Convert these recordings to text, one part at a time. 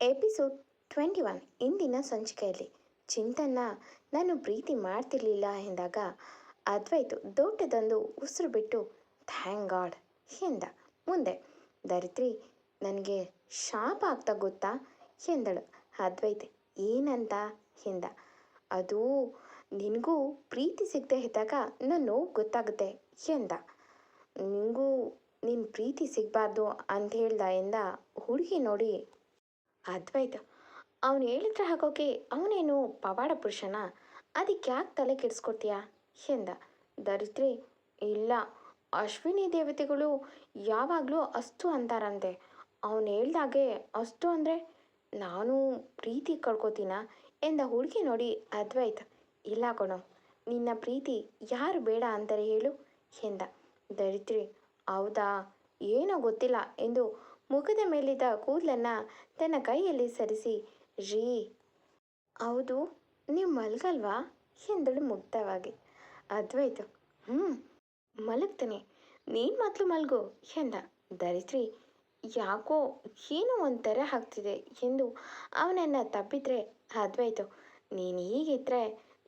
Episode twenty one ಇಂದಿನ ಸಂಚಿಕೆಯಲ್ಲಿ. ಚಿಂತನ್ನ ನಾನು ಪ್ರೀತಿ ಮಾಡ್ತಿರ್ಲಿಲ್ಲ ಎಂದಾಗ ಅದ್ವೈತು ದೊಡ್ಡದೊಂದು ಉಸಿರು ಬಿಟ್ಟು, ಥ್ಯಾಂಕ್ ಗಾಡ್ ಎಂದ. ಮುಂದೆ ಧರಿತ್ರಿ ನನಗೆ ಶಾಪ ಆಗ್ತಾ ಗೊತ್ತಾ ಎಂದಳು. ಅದ್ವೈತ, ಏನಂತ ಎಂದ. ಅದು ನಿನಗೂ ಪ್ರೀತಿ ಸಿಗದೆ ಇದ್ದಾಗ ನನ್ನ ನೋವು ಗೊತ್ತಾಗುತ್ತೆ ಎಂದ. ನಿನಗೂ ನಿನ್ನ ಪ್ರೀತಿ ಸಿಗಬಾರ್ದು ಅಂತ ಹೇಳ್ದ ಎಂದ ಹುಡುಗಿ ನೋಡಿ ಅದ್ವೈತ ಅವನು ಹೇಳಿದ್ರೆ ಹಾಕೋಕೆ ಅವನೇನು ಪವಾಡ ಪುರುಷನ? ಅದಕ್ಕೆ ಯಾಕೆ ತಲೆ ಕೆಡಿಸ್ಕೊತೀಯ ಎಂದ. ಧರಿತ್ರಿ ಇಲ್ಲ. ಅಶ್ವಿನಿ ದೇವತೆಗಳು ಯಾವಾಗಲೂ ಅಸ್ತು ಅಂತಾರಂತೆ. ಅವನು ಹೇಳ್ದಾಗೆ ಅಸ್ತು ಅಂದರೆ ನಾನು ಪ್ರೀತಿ ಕಳ್ಕೊತೀನ? ಎಂದ ಹುಡುಗಿ ನೋಡಿ ಅದ್ವೈತ ಇಲ್ಲ ಕಣೋ, ನಿನ್ನ ಪ್ರೀತಿ ಯಾರು ಬೇಡ ಅಂತಾರೆ ಹೇಳು? ಎಂದ. ಧರಿತ್ರಿ ಹೌದಾ? ಏನೋ ಗೊತ್ತಿಲ್ಲ ಎಂದು ಮುಖದ ಮೇಲಿದ್ದ ಕೂದಲನ್ನು ತನ್ನ ಕೈಯಲ್ಲಿ ಸರಿಸಿ, ರೀ, ಹೌದು, ನೀವು ಮಲಗಲ್ವಾ? ಎಂದಳು ಮುಗ್ಧವಾಗಿ ಅದ್ವೈತು ಹ್ಞೂ ಮಲಗ್ತೇನೆ. ನೀನು ಮೊದಲು ಮಲಗು ಎಂದ. ಧರಿತ್ರಿ ಯಾಕೋ ಏನೋ ಒಂಥರ ಆಗ್ತಿದೆ ಎಂದು ಅವನನ್ನು ತಪ್ಪಿದ್ರೆ ಅದ್ವೈತು ನೀನು ಹೀಗಿದ್ರೆ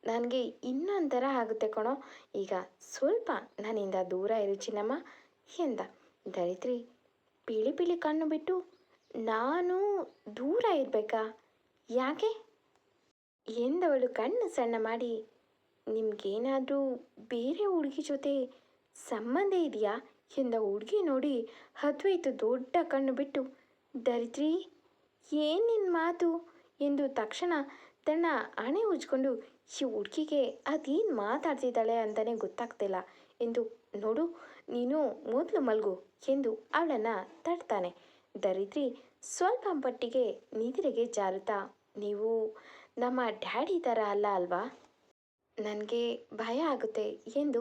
ನನಗೆ ಇನ್ನೊಂಥರ ಆಗುತ್ತೆ ಕಣೋ. ಈಗ ಸ್ವಲ್ಪ ನನ್ನಿಂದ ದೂರ ಇರು ಚಿನ್ನಮ್ಮ ಎಂದ. ಧರಿತ್ರಿ ಪಿಳಿ ಪಿಳಿ ಕಣ್ಣು ಬಿಟ್ಟು ನಾನು ದೂರ ಇರಬೇಕಾ? ಯಾಕೆ? ಎಂದವಳು ಕಣ್ಣು ಸಣ್ಣ ಮಾಡಿ, ನಿಮ್ಗೇನಾದರೂ ಬೇರೆ ಹುಡುಗಿ ಜೊತೆ ಸಂಬಂಧ ಇದೆಯಾ? ಎಂದ ಹುಡುಗಿ ನೋಡಿ ಅದ್ವೈತು ದೊಡ್ಡ ಕಣ್ಣು ಬಿಟ್ಟು, ದರಿದ್ರಿ, ಏನು ನಿನ್ನ ಮಾತು? ಎಂದು ತಕ್ಷಣ ತನ್ನ ಹಣೆ ಉಜ್ಕೊಂಡು ಈ ಹುಡುಗಿಗೆ ಅದೇನು ಮಾತಾಡ್ತಿದ್ದಾಳೆ ಅಂತಲೇ ಗೊತ್ತಾಗ್ತಿಲ್ಲ. ಎಂದು ನೋಡು, ನೀನು ಮೊದಲು ಮಲಗು ಎಂದು ಅವಳನ್ನು ತಡ್ತಾನೆ ದರಿದ್ರಿ, ಸ್ವಲ್ಪ ಮಟ್ಟಿಗೆ ನಿದ್ರೆಗೆ ಜಾರುತ್ತಾ, ನೀವು ನಮ್ಮ ಡ್ಯಾಡಿ ಥರ ಅಲ್ಲ ಅಲ್ವಾ? ನನಗೆ ಭಯ ಆಗುತ್ತೆ ಎಂದು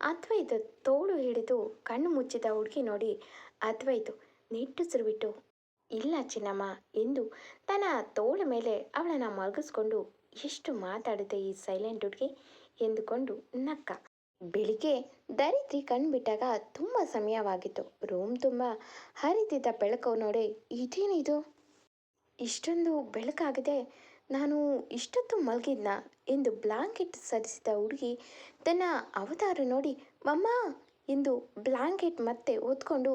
ಅದ್ವೈತ ತೋಳು ಹಿಡಿದು ಕಣ್ಣು ಮುಚ್ಚಿದ ಹುಡುಗಿ ನೋಡಿ, ಅದ್ವೈತು ನಿಟ್ಟುಸಿರು ಬಿಟ್ಟು, ಇಲ್ಲ ಚಿನ್ನಮ್ಮ ಎಂದು ತನ್ನ ತೋಳ ಮೇಲೆ ಅವಳನ್ನು ಮಲಗಿಸ್ಕೊಂಡು, ಎಷ್ಟು ಮಾತಾಡುತ್ತೆ ಈ ಸೈಲೆಂಟ್ ಹುಡುಗಿ ಎಂದುಕೊಂಡು ನಕ್ಕ ಬೆಳಿಗ್ಗೆ ಧರಿತ್ರಿ ಕಣ್ಬಿಟ್ಟಾಗ ತುಂಬ ಸಮಯವಾಗಿತ್ತು. ರೂಮ್ ತುಂಬ ಹರಿತಿದ್ದ ಬೆಳಕು ನೋಡಿ ಇದೇನಿದು? ಇಷ್ಟೊಂದು ಬೆಳಕಾಗಿದೆ. ನಾನು ಇಷ್ಟೊತ್ತು ಮಲಗಿದ್ನ ಎಂದು ಬ್ಲಾಂಕೆಟ್ ಸರಿಸಿದ ಹುಡುಗಿ ತನ್ನ ಅವತಾರ ನೋಡಿ, ಮಮ್ಮ! ಎಂದು ಬ್ಲಾಂಕೆಟ್ ಮತ್ತೆ ಓದ್ಕೊಂಡು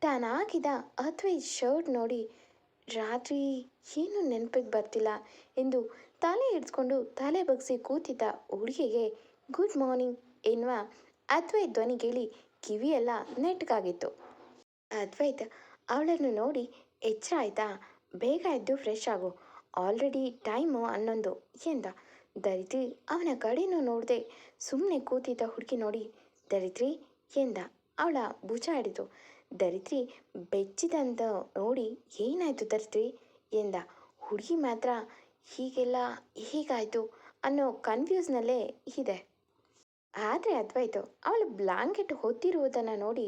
ತಾನಾಗಿದ ಅದ್ವೈತ್ ಶರ್ಟ್ ನೋಡಿ, ರಾತ್ರಿ ಏನು ನೆನಪಿಗೆ ಬರ್ತಿಲ್ಲ? ಎಂದು ತಲೆ ಹಿಡ್ಸ್ಕೊಂಡು ತಲೆ ಬಗ್ಸಿ ಕೂತಿದ್ದ ಹುಡುಗಿಗೆ, ಗುಡ್ ಮಾರ್ನಿಂಗ್. ಎನ್ನುವ ಅದ್ವೈತ್ ಧ್ವನಿ ಕೇಳಿ ಕಿವಿಯೆಲ್ಲ ನೆಟ್ಗಾಗಿತ್ತು. ಅದ್ವೈತ್ ಅವಳನ್ನು ನೋಡಿ, ಎಚ್ಚರ ಆಯ್ತಾ? ಬೇಗ ಎದ್ದು ಫ್ರೆಶ್ ಆಗು. ಆಲ್ರೆಡಿ ಟೈಮು ಹನ್ನೊಂದು ಎಂದ. ದರಿತ್ರಿ ಅವನ ಕಡೆನೂ ನೋಡದೆ ಸುಮ್ಮನೆ ಕೂತಿದ್ದ ಹುಡುಗಿ ನೋಡಿ ದರಿತ್ರಿ ಎಂದ. ಅವಳ ಭುಜ ಹಿಡಿದು ದರಿತ್ರಿ ಬೆಚ್ಚಿದಂತ ನೋಡಿ, ಏನಾಯಿತು ದರಿತ್ರಿ ಎಂದ. ಹುಡುಗಿ ಮಾತ್ರ, ಹೀಗೆಲ್ಲ ಹೀಗಾಯಿತು? ಅನ್ನೋ ಕನ್ಫ್ಯೂಸ್ನಲ್ಲೇ ಇದೆ. ಆದರೆ ಅದ್ವೈತು. ಅವಳು ಬ್ಲಾಂಕೆಟ್ ಹೊತ್ತಿರುವುದನ್ನು ನೋಡಿ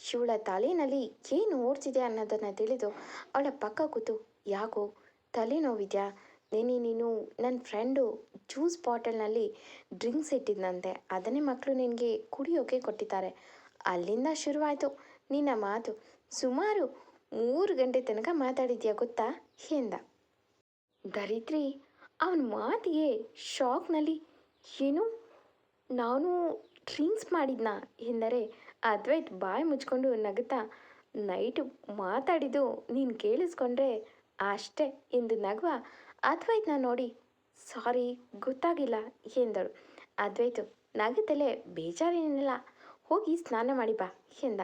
ಶಿವಳ ತಲೆಯಲ್ಲಿ ಏನು ಓಡ್ತಿದೆ ಅನ್ನೋದನ್ನು ತಿಳಿದು ಅವಳ ಪಕ್ಕ ಕೂತು, ಯಾಕೋ ತಲೆನೋವಿದ್ಯಾ ನೆನೆ ನೀನು ನನ್ನ ಫ್ರೆಂಡು ಜ್ಯೂಸ್ ಬಾಟಲ್ನಲ್ಲಿ ಡ್ರಿಂಕ್ಸ್ ಇಟ್ಟಿದ್ದಂತೆ ಅದನ್ನೇ ಮಕ್ಕಳು ನಿನಗೆ ಕುಡಿಯೋಕೆ ಕೊಟ್ಟಿದ್ದಾರೆ. ಅಲ್ಲಿಂದ ಶುರುವಾಯಿತು. ನಿನ್ನ ಮಾತು ಸುಮಾರು ಮೂರು ಗಂಟೆ ತನಕ ಮಾತಾಡಿದ್ಯಾ ಗೊತ್ತಾ? ಎಂದ. ಧರಿತ್ರಿ ಅವನ ಮಾತಿಗೆ ಶಾಕ್ನಲ್ಲಿ ಏನು ನಾನು ಡ್ರಿಂಕ್ಸ್ ಮಾಡಿದ್ನಾ? ಎಂದರೆ, ಅದ್ವೈತ್ ಬಾಯಿ ಮುಚ್ಕೊಂಡು ನಗುತ್ತಾ, ನೈಟು ಮಾತಾಡಿದ್ದು ನೀನು ಕೇಳಿಸ್ಕೊಂಡ್ರೆ ಅಷ್ಟೇ ಎಂದು ನಗುವ ಅದ್ವೈತ್ನ ನೋಡಿ, ಸಾರಿ, ಗೊತ್ತಾಗಿಲ್ಲ, ಎಂದಳು. ಅದ್ವೈತು ನಗುತ್ತಲೇ ಬೇಜಾರೇನಿಲ್ಲ, ಹೋಗಿ ಸ್ನಾನ ಮಾಡಿ ಬಾ, ಎಂದ.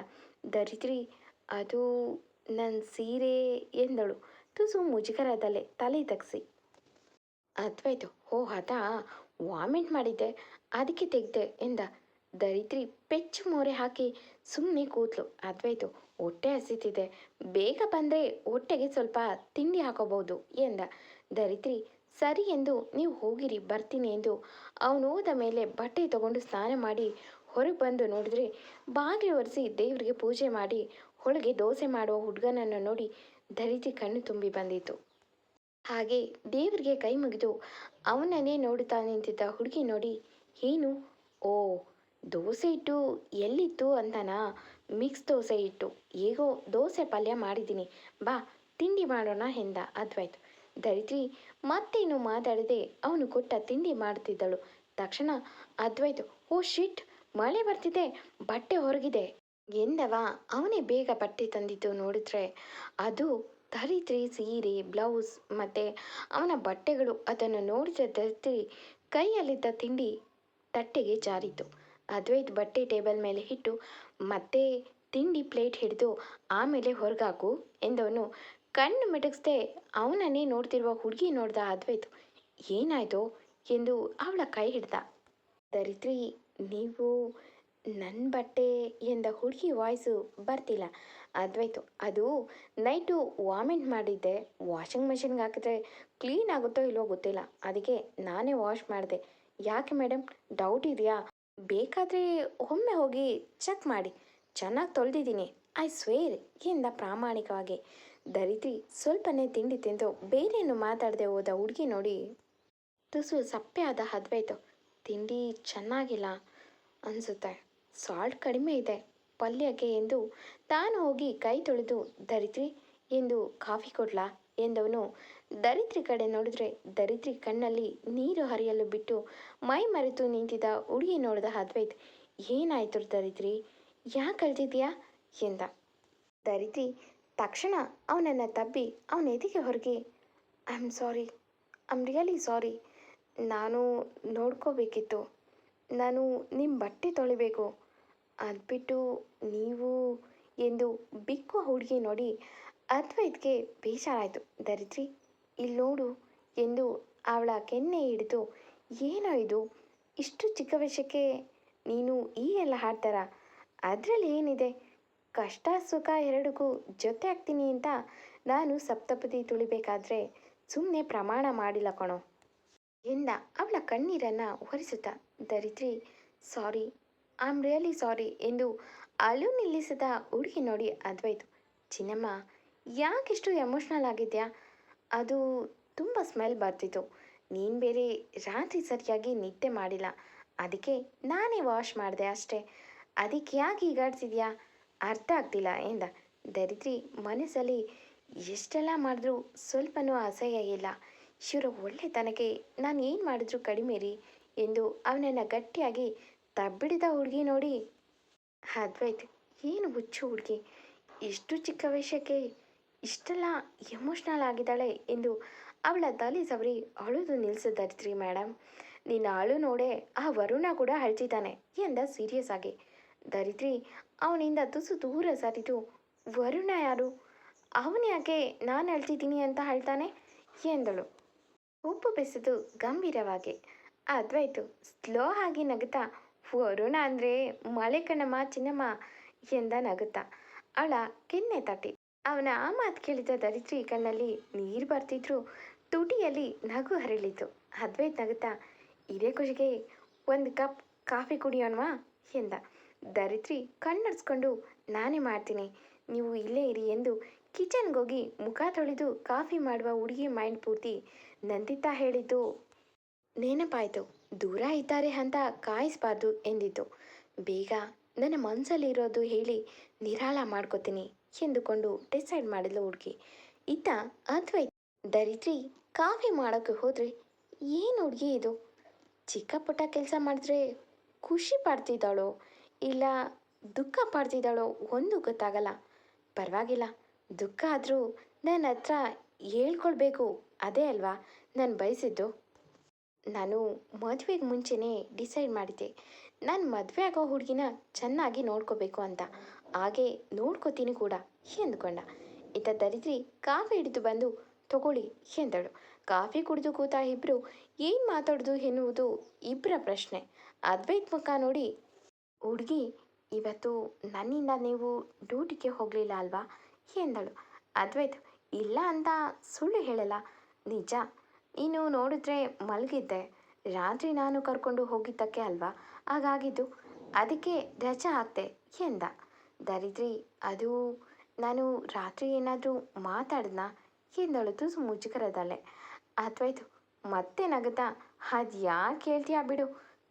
ದರಿದ್ರಿ, ಅದು ನನ್ನ ಸೀರೆ, ಎಂದಳು. ತುಸು ಮುಜುಗರದಲ್ಲೇ ತಲೆ ತಗ್ಸಿ ಅದ್ವೈತು, ಓ ಅದಾ ವಾಮಿಟ್ ಮಾಡಿದ್ದೆ. ಅದಕ್ಕೆ ತೆಗ್ದೆ ಎಂದ. ದರಿತ್ರಿ ಪೆಚ್ಚು ಮೋರೆ ಹಾಕಿ ಸುಮ್ಮನೆ ಕೂತ್ಲು. ಅದ್ವೈತು, ಹೊಟ್ಟೆ ಹಸಿತಿದೆ. ಬೇಗ ಬಂದರೆ ಹೊಟ್ಟೆಗೆ ಸ್ವಲ್ಪ ತಿಂಡಿ ಹಾಕೋಬಹುದು ಎಂದ. ದರಿದ್ರಿ, ಸರಿ ಎಂದು ನೀವು ಹೋಗಿರಿ, ಬರ್ತೀನಿ ಎಂದು. ಅವನು ಹೋದ ಮೇಲೆ ಬಟ್ಟೆ ತಗೊಂಡು ಸ್ನಾನ ಮಾಡಿ ಹೊರಗೆ ಬಂದು ನೋಡಿದ್ರೆ ಬಾಗಿಲು ಒರೆಸಿ ದೇವರಿಗೆ ಪೂಜೆ ಮಾಡಿ ಒಳಗೆ ದೋಸೆ ಮಾಡುವ ಹುಡುಗನನ್ನು ನೋಡಿ ದರಿದ್ರಿ ಕಣ್ಣು ತುಂಬಿ ಬಂದಿತು ಹಾಗೆ ದೇವರಿಗೆ ಕೈ ಮುಗಿದು ಅವನನ್ನೇ ನೋಡುತ್ತಾ ನಿಂತಿದ್ದ ಹುಡುಗಿ ನೋಡಿ ಏನು? ಓ, ದೋಸೆ ಇಟ್ಟು ಎಲ್ಲಿತ್ತು ಅಂತನಾ? ಮಿಕ್ಸ್ ದೋಸೆ ಇಟ್ಟು. ಹೇಗೋ, ದೋಸೆ ಪಲ್ಯ ಮಾಡಿದ್ದೀನಿ. ಬಾ, ತಿಂಡಿ ಮಾಡೋಣ ಎಂದ. ಅದ್ವೈತ್ ಧರಿತ್ರಿ ಮತ್ತೇನು ಮಾತಾಡದೆ ಅವನು ಕೊಟ್ಟ ತಿಂಡಿ ಮಾಡ್ತಿದ್ದಳು. ತಕ್ಷಣ ಅದ್ವೈತ್ ಓ, ಶಿಟ್, ಮಳೆ ಬರ್ತಿದೆ. ಬಟ್ಟೆ ಹೊರಗಿದೆ. ಎಂದವ? ಅವನೇ ಬೇಗ ಬಟ್ಟೆ ತಂದಿದ್ದು ನೋಡಿದ್ರೆ. ಅದು ಧರಿತ್ರಿ ಸೀರೆ, ಬ್ಲೌಸ್ ಮತ್ತು ಅವನ ಬಟ್ಟೆಗಳು. ಅದನ್ನು ನೋಡಿದ ಧರಿತ್ರಿ ಕೈಯಲ್ಲಿದ್ದ ತಿಂಡಿ ತಟ್ಟೆಗೆ ಜಾರಿತು. ಅದ್ವೈತ್ ಬಟ್ಟೆ ಟೇಬಲ್ ಮೇಲೆ ಇಟ್ಟು, ಮತ್ತೆ ತಿಂಡಿ ಪ್ಲೇಟ್ ಹಿಡಿದು ಆಮೇಲೆ ಹೊರಗಾಕು ಎಂದವನು. ಕಣ್ಣು ಮಿಟಕಿಸ್ದೆ, ಅವನನ್ನೇ ನೋಡ್ತಿರುವ ಹುಡುಗಿ ನೋಡ್ದ ಅದ್ವೈತ್. ಏನಾಯ್ತು? ಎಂದು ಅವಳ ಕೈ ಹಿಡ್ದ. ದರಿದ್ರಿ, ನೀವು ನನ್ನ ಬಟ್ಟೆ ಎಂದ ಹುಡುಗಿ ವಾಯ್ಸು ಬರ್ತಿಲ್ಲ. ಅದ್ವೈತು, ಅದು ನೈಟು ವಾಮಿಟ್ ಮಾಡಿದ್ದೆ. ವಾಷಿಂಗ್ ಮೆಷಿನ್ಗೆ ಹಾಕಿದ್ರೆ ಕ್ಲೀನ್ ಆಗುತ್ತೋ ಇಲ್ವೋ ಗೊತ್ತಿಲ್ಲ. ಅದಕ್ಕೆ ನಾನೇ ವಾಶ್ ಮಾಡಿದೆ. ಯಾಕೆ ಮೇಡಮ್ ಡೌಟ್ ಇದೆಯಾ? ಬೇಕಾದರೆ ಒಮ್ಮೆ ಹೋಗಿ ಚೆಕ್ ಮಾಡಿ. ಚೆನ್ನಾಗಿ ತೊಳೆದಿದ್ದೀನಿ ಐ ಸ್ವೇರ್ ಎಂದ ಪ್ರಾಮಾಣಿಕವಾಗಿ. ದರಿದ್ರಿ, ಸ್ವಲ್ಪನೇ ತಿಂಡಿ ತಿಂದು ಬೇರೇನು ಮಾತಾಡದೆ ಹೋದ ಹುಡುಗಿ ನೋಡಿ ತುಸು ಸಪ್ಪೆ ಆದ ಅದ್ವೈತು ತಿಂಡಿ ಚೆನ್ನಾಗಿಲ್ಲ ಅನಿಸುತ್ತೆ. ಸಾಲ್ಟ್ ಕಡಿಮೆ ಇದೆ, ಪಲ್ಯಕ್ಕೆ ಎಂದು ತಾನು ಹೋಗಿ ಕೈ ತೊಳೆದು ಧರಿತ್ರಿ ಎಂದು ಕಾಫಿ ಕೊಡ್ಲಾ? ಎಂದವನು. ದರಿದ್ರಿ ಕಡೆ ನೋಡಿದ್ರೆ ದರಿದ್ರಿ ಕಣ್ಣಲ್ಲಿ ನೀರು ಹರಿಯಲು ಬಿಟ್ಟು ಮೈ ಮರೆತು ನಿಂತಿದ್ದ ಹುಡುಗಿ ನೋಡಿದ ಅದ್ವೈತ್, ಏನಾಯ್ತು ದರಿದ್ರಿ? ಯಾಕೆ ಅಳ್ತಿದ್ಯಾ ಎಂದ. ದರಿದ್ರಿ, ತಕ್ಷಣ ಅವನನ್ನು ತಬ್ಬಿ ಅವನ ಎದಿಗೆ ಹೊರಗೆ? I am sorry I am really sorry ನಾನು ನೋಡ್ಕೋಬೇಕಿತ್ತು. ನಾನು ನಿಮ್ಮ ಬಟ್ಟೆ ತೊಳಿಬೇಕು. ಅದು ಬಿಟ್ಟು ನೀವು ಎಂದು ಬಿಕ್ಕುವ ಹುಡುಗಿ ನೋಡಿ ಅದ್ವೈತ್ಗೆ ಬೇಜಾರಾಯಿತು ದರಿದ್ರಿ. ಇಲ್ಲಿ ನೋಡು ಎಂದು ಅವಳ ಕೆನ್ನೆ ಹಿಡಿದು, ಏನೋ ಇದು? ಇಷ್ಟು ಚಿಕ್ಕ ವಯಸ್ಸಕ್ಕೆ ನೀನು ಈ ಎಲ್ಲ ಹಾಡ್ತಾರ? ಅದರಲ್ಲಿ ಏನಿದೆ? ಕಷ್ಟ, ಸುಖ ಎರಡಕ್ಕೂ ಜೊತೆ ಆಗ್ತೀನಿ ಅಂತ ನಾನು ಸಪ್ತಪದಿ ತುಳಿಬೇಕಾದ್ರೆ ಸುಮ್ಮನೆ ಪ್ರಮಾಣ ಮಾಡಿಲ್ಲ ಕಣೋ ಎಂದ ಅವಳ ಕಣ್ಣೀರನ್ನು ಒರೆಸುತ್ತ. ದರಿದ್ರಿ, sorry, I am really sorry ಎಂದು ಅಳು ನಿಲ್ಲಿಸದ ಹುಡುಗಿ ನೋಡಿ ಅದ್ವೈತು. ಚಿನ್ನಮ್ಮ ಯಾಕಿಷ್ಟು ಎಮೋಷ್ನಲ್ ಆಗಿದ್ಯಾ? ಅದು ತುಂಬ ಸ್ಮೆಲ್ ಬರ್ತಿತ್ತು. ನೀನು ಬೇರೆ ರಾತ್ರಿ ಸರಿಯಾಗಿ ನಿದ್ದೆ ಮಾಡಿಲ್ಲ. ಅದಕ್ಕೆ ನಾನೇ ವಾಶ್ ಮಾಡಿದೆ ಅಷ್ಟೇ. ಅದಕ್ಕೆ ಯಾಕೆ ಹೀಗಾಡ್ತಿದ್ಯಾ? ಅರ್ಥ ಆಗ್ತಿಲ್ಲ ಎಂದ. ದರಿದ್ರಿ ಮನಸ್ಸಲ್ಲಿ ಎಷ್ಟೆಲ್ಲ ಮಾಡಿದ್ರೂ ಸ್ವಲ್ಪನೂ ಅಸಹ್ಯ ಇಲ್ಲ. ಇವರ ಒಳ್ಳೆತನಕ್ಕೆ ನಾನು ಏನು ಮಾಡಿದ್ರು ಕಡಿಮೆ ರೀ ಎಂದು ಅವನನ್ನು ಗಟ್ಟಿಯಾಗಿ ತಬ್ಬಿಡಿದ ಹುಡುಗಿ ನೋಡಿ. ಅದ್ವೈತ್, ಏನು ಹುಚ್ಚು ಹುಡುಗಿ? ಇಷ್ಟು ಚಿಕ್ಕ ವಿಷಯಕ್ಕೆ ಇಷ್ಟೆಲ್ಲ ಎಮೋಷ್ನಲ್ ಆಗಿದ್ದಾಳೆ ಎಂದು ಅವಳ ತಲೆ ಸವರಿ ಅಳುದು ದರಿತ್ರಿ ಮೇಡಮ್ ನಿನ್ನ ಅಳು ನೋಡೆ ಆ ವರುಣ ಕೂಡ ಅಳ್ತಿದ್ದಾನೆ ಎಂದ ಸೀರಿಯಸ್ ಆಗಿ. ದರಿದ್ರಿ ಅವನಿಂದ ತುಸು ದೂರ ಸರಿದು ವರುಣ ಯಾರು? ಅವನ ಯಾಕೆ ನಾನು ಅಳ್ತಿದ್ದೀನಿ ಅಂತ ಹೇಳ್ತಾನೆ ಎಂದಳು. ಉಪ್ಪು ಬೆಸೆದು ಗಂಭೀರವಾಗಿ. ಅದ್ವೈತು ಸ್ಲೋ ಆಗಿ ನಗುತ್ತಾ? ವರುಣ ಅಂದರೆ ಮಳೆ ಕಣ್ಣಮ್ಮ ಚಿನ್ನಮ್ಮ ಎಂದ ನಗುತ್ತಾ. ಅವಳ ಕೆನ್ನೆ ತಟ್ಟಿ. ಅವನ ಆ ಮಾತು ಕೇಳಿದ ದರಿದ್ರಿ ಕಣ್ಣಲ್ಲಿ ನೀರು ಬರ್ತಿದ್ರು. ತುಟಿಯಲ್ಲಿ ನಗು ಹರಳಿತು. ಅದ್ವೈತ್ ನಗುತ್ತಾ ಇದೇ ಖುಷಿಗೆ ಒಂದು ಕಪ್ ಕಾಫಿ ಕುಡಿಯೋಣವಾ ಎಂದ. ದರಿದ್ರಿ ಕಣ್ಣರ್ಸ್ಕೊಂಡು ನಾನೇ ಮಾಡ್ತೀನಿ, ನೀವು ಇಲ್ಲೇ ಇರಿ ಎಂದು ಕಿಚನ್ಗೋಗಿ ಮುಖ ತೊಳೆದು ಕಾಫಿ ಮಾಡುವ ಹುಡುಗಿ ಮೈಂಡ್ ಪೂರ್ತಿ ನಂದಿತಾ ಹೇಳಿದ್ದು, ನೆನಪಾಯಿತು, ದೂರ ಇದ್ದಾರೆ ಅಂತ ಕಾಯಿಸ್ಬಾರ್ದು ಎಂದಿತು ಬೇಗ, ನನ್ನ ಮನಸ್ಸಲ್ಲಿರೋದು ಹೇಳಿ ನಿರಾಳ ಮಾಡ್ಕೋತೀನಿ ಎಂದುಕೊಂಡು ಡಿಸೈಡ್ ಮಾಡಿದ್ಲು ಹುಡುಗಿ. ಇತ್ತ ಅದ್ವೈತ್, ದರಿದ್ರಿ, ಕಾಫಿ ಮಾಡೋಕ್ಕೆ ಹೋದ್ರೆ ಏನು ಹುಡುಗಿ ಇದು? ಚಿಕ್ಕ ಪುಟ್ಟ ಕೆಲಸ ಮಾಡಿದ್ರೆ ಖುಷಿ ಪಡ್ತಿದ್ದಾಳೋ? ಇಲ್ಲ ದುಃಖ ಪಡ್ತಿದ್ದಾಳೋ ಒಂದು ಗೊತ್ತಾಗಲ್ಲ. ಪರವಾಗಿಲ್ಲ, ದುಃಖ ಆದರೂ ನನ್ನ ಹತ್ರ ಹೇಳ್ಕೊಳ್ಬೇಕು, ಅದೇ ಅಲ್ವಾ? ನಾನು ಬಯಸಿದ್ದು. ನಾನು ಮದುವೆಗೆ ಮುಂಚೆನೇ ಡಿಸೈಡ್ ಮಾಡಿದ್ದೆ. ನಾನು ಮದುವೆ ಆಗೋ ಹುಡುಗಿನ ಚೆನ್ನಾಗಿ ನೋಡ್ಕೋಬೇಕು ಅಂತ. ಹಾಗೆ ನೋಡ್ಕೋತೀನಿ ಕೂಡ ಎಂದುಕೊಂಡ. ಇತ್ತ ದರಿದ್ರಿ ಕಾಫಿ ಹಿಡಿದು ಬಂದು ತಗೊಳ್ಳಿ ಎಂದಳು. ಕಾಫಿ ಕುಡಿದು ಕೂತ ಇಬ್ಬರು ಏನು ಮಾತಾಡೋದು ಎನ್ನುವುದು ಇಬ್ಬರ ಪ್ರಶ್ನೆ. ಅದ್ವೈತ್ ಮುಖ ನೋಡಿ, ಹುಡುಗಿ, ಇವತ್ತು ನನ್ನಿಂದ ನೀವು ಡ್ಯೂಟಿಗೆ ಹೋಗಲಿಲ್ಲ ಅಲ್ವಾ? ಎಂದಳು. ಅದ್ವೈತ್ ಇಲ್ಲ ಅಂತ ಸುಳ್ಳು ಹೇಳಲ್ಲ. ನಿಜ. ನೀನು ನೋಡಿದ್ರೆ ಮಲಗಿದ್ದೆ. ರಾತ್ರಿ ನಾನು ಕರ್ಕೊಂಡು ಹೋಗಿದ್ದಕ್ಕೆ ಅಲ್ವಾ? ಹಾಗಾಗಿದ್ದು ಅದಕ್ಕೆ ರಜೆ ಹಾಕ್ತೆ, ಎಂದ. ದರಿದ್ರಿ, ಅದು ನಾನು ರಾತ್ರಿ ಏನಾದರೂ ಮಾತಾಡಿದ್ನಾ? ಎಂದಳತು ಮುಜುಗರದಲ್ಲೇ ಮತ್ತೆ ನಗುತ್ತಾ? ಅದು ಯಾಕೆ ಹೇಳ್ತೀಯಾ ಬಿಡು.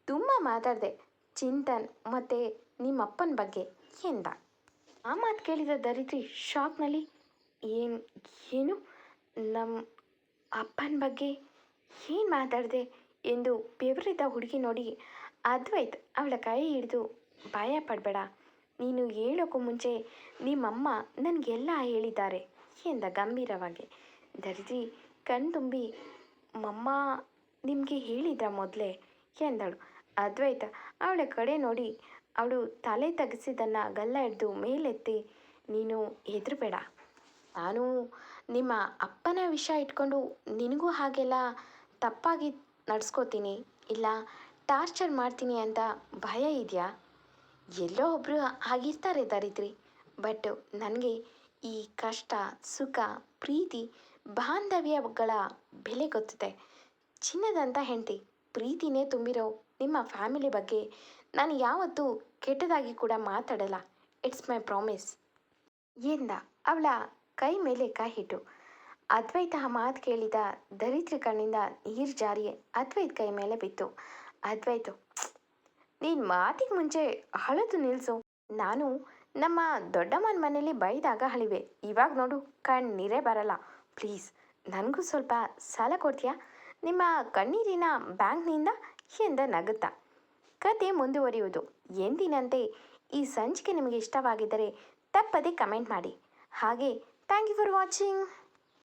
ತುಂಬ ಮಾತಾಡಿದೆ. ಚಿಂತನ್ ಮತ್ತು ನಿಮ್ಮಪ್ಪನ ಬಗ್ಗೆ ಎಂದ. ಆ ಮಾತು ಕೇಳಿದ ದರಿದ್ರಿ ಶಾಕ್ನಲ್ಲಿ, ಏನು ಏನು? ನಮ್ಮ ಅಪ್ಪನ ಬಗ್ಗೆ ಏನು ಮಾತಾಡಿದೆ ಎಂದು ಬೆವರಿದ್ದ ಹುಡುಗಿ ನೋಡಿ ಅದ್ವೈತ್ ಅವಳ ಕೈ ಹಿಡಿದು ಭಯ ಪಡಬೇಡ. ನೀನು ಹೇಳೋಕ್ಕೂ ಮುಂಚೆ ನಿಮ್ಮಮ್ಮ ನನಗೆಲ್ಲ ಹೇಳಿದ್ದಾರೆ ಎಂದ ಗಂಭೀರವಾಗಿ. ದರ್ಜಿ ಕಣ್ತುಂಬಿ ಮಮ್ಮ, ನಿಮಗೆ ಹೇಳಿದ ಮೊದಲೇ? ಎಂದಳು. ಅದ್ವೈತ, ಅವಳ ಕಡೆ ನೋಡಿ, ಅವಳು ತಲೆ ತಗ್ಸಿದ್ದನ್ನು ಗಲ್ಲ ಹಿಡ್ದು ಮೇಲೆತ್ತಿ, ನೀನು ಹೆದರಬೇಡ. ನಾನು ನಿಮ್ಮ ಅಪ್ಪನ ವಿಷಯ ಇಟ್ಕೊಂಡು ನಿನಗೂ ಹಾಗೆಲ್ಲ ತಪ್ಪಾಗಿ ನಡ್ಸ್ಕೋತೀನಿ, ಇಲ್ಲ ಟಾರ್ಚರ್ ಮಾಡ್ತೀನಿ ಅಂತ ಭಯ ಇದೆಯಾ? ಎಲ್ಲೋ ಒಬ್ಬರು ಆಗಿರ್ತಾರೆ ದರಿದ್ರಿ. ಬಟ್ ನನಗೆ ಈ ಕಷ್ಟ, ಸುಖ, ಪ್ರೀತಿ, ಬಾಂಧವ್ಯಗಳ ಬೆಲೆ ಗೊತ್ತಿದೆ. ಚಿನ್ನದಂತ ಹೆಂಡತಿ, ಪ್ರೀತಿನೇ ತುಂಬಿರೋ ನಿಮ್ಮ ಫ್ಯಾಮಿಲಿ ಬಗ್ಗೆ ನಾನು ಯಾವತ್ತೂ ಕೆಟ್ಟದಾಗಿ ಕೂಡ ಮಾತಾಡಲ್ಲ. It's my promise. ಎಂದ ಅವಳ ಕೈ ಮೇಲೆ ಕೈ ಇಟ್ಟು, ಅದ್ವೈತ ಮಾತು ಕೇಳಿದ ದರಿದ್ರಿ ಕಣ್ಣಿಂದ ನೀರು ಜಾರಿ ಅದ್ವೈತ್ ಕೈ ಮೇಲೆ ಬಿತ್ತು. ಅದ್ವೈತು ನೀನು ಮಾತಿಗೆ ಮುಂಚೆ ಅಳದು ನಿಲ್ಸು. ನಾನು ನಮ್ಮ ದೊಡ್ಡಮ್ಮನ ಮನೇಲಿ ಬೈದಾಗ ಅಳಿವೆ. ಇವಾಗ ನೋಡು, ಕಣ್ಣೀರೇ ಬರಲ್ಲ. ಪ್ಲೀಸ್, ನನಗೂ ಸ್ವಲ್ಪ ಸಾಲ ಕೊಡ್ತೀಯಾ? ನಿಮ್ಮ ಕಣ್ಣೀರಿನ ಬ್ಯಾಂಕ್ನಿಂದ ಎಂದ ನಗುತ್ತಾ? ಕತೆ ಮುಂದುವರಿಯುವುದು. ಎಂದಿನಂತೆ ಈ ಸಂಚಿಕೆ ನಿಮಗೆ ಇಷ್ಟವಾಗಿದ್ದರೆ ತಪ್ಪದೆ ಕಮೆಂಟ್ ಮಾಡಿ. ಹಾಗೆ ಥ್ಯಾಂಕ್ ಯು ಫಾರ್ ವಾಚಿಂಗ್